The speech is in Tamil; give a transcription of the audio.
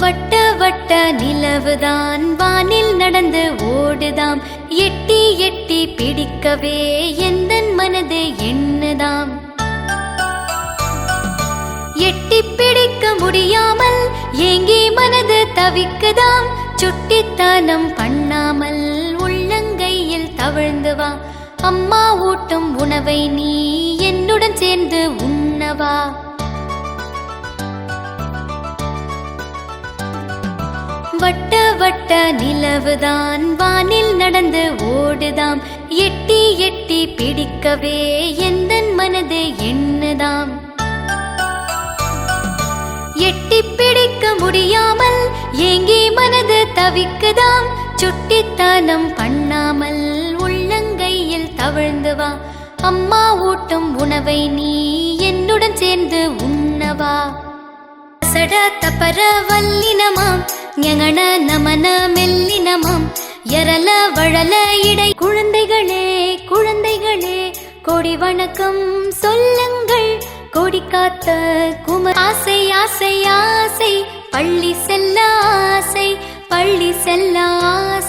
வட்ட வட்ட நிலவுதான். வானில் நடந்து ஓடுதாம். எட்டி எட்டி பிடிக்கவே எந்தன் மனது என்னதாம்? எட்டி பிடிக்க முடியாமல் ஏங்கி மனது தவிக்குதாம். சுட்டித்தனம் பண்ணாமல் உள்ளங்கையில் தவிழ்ந்து வா. அம்மா ஊட்டும் உணவை நீ என்னுடன் சேர்ந்து உண்ணவா? வட்ட வட்ட நிலவுதான். வானில் நடந்து ஓடுதாம். எட்டி எட்டி பிடிக்கவே எந்தன் மனது என்னதாம்? எட்டி பிடிக்க முடியாமல் ஏங்கி மனது தவிக்குதாம். சுட்டித்தனம் பண்ணாமல் உள்ளங்கையில் தவழ்ந்து வா. அம்மா ஊட்டும் உணவை நீ என்னுடன் சேர்ந்து உண்ணவா. சட தப்பர வல்லினமாம். ஞங்கன நமன மெல்லி நமம் எரல வழல இடை. குழந்தைகளே குழந்தைகளே கோடி வணக்கம் சொல்லுங்கள். கோடி காத்த கும ஆசை ஆசை ஆசை. பள்ளி செல்ல ஆசை பள்ளி செல்ல ஆசை.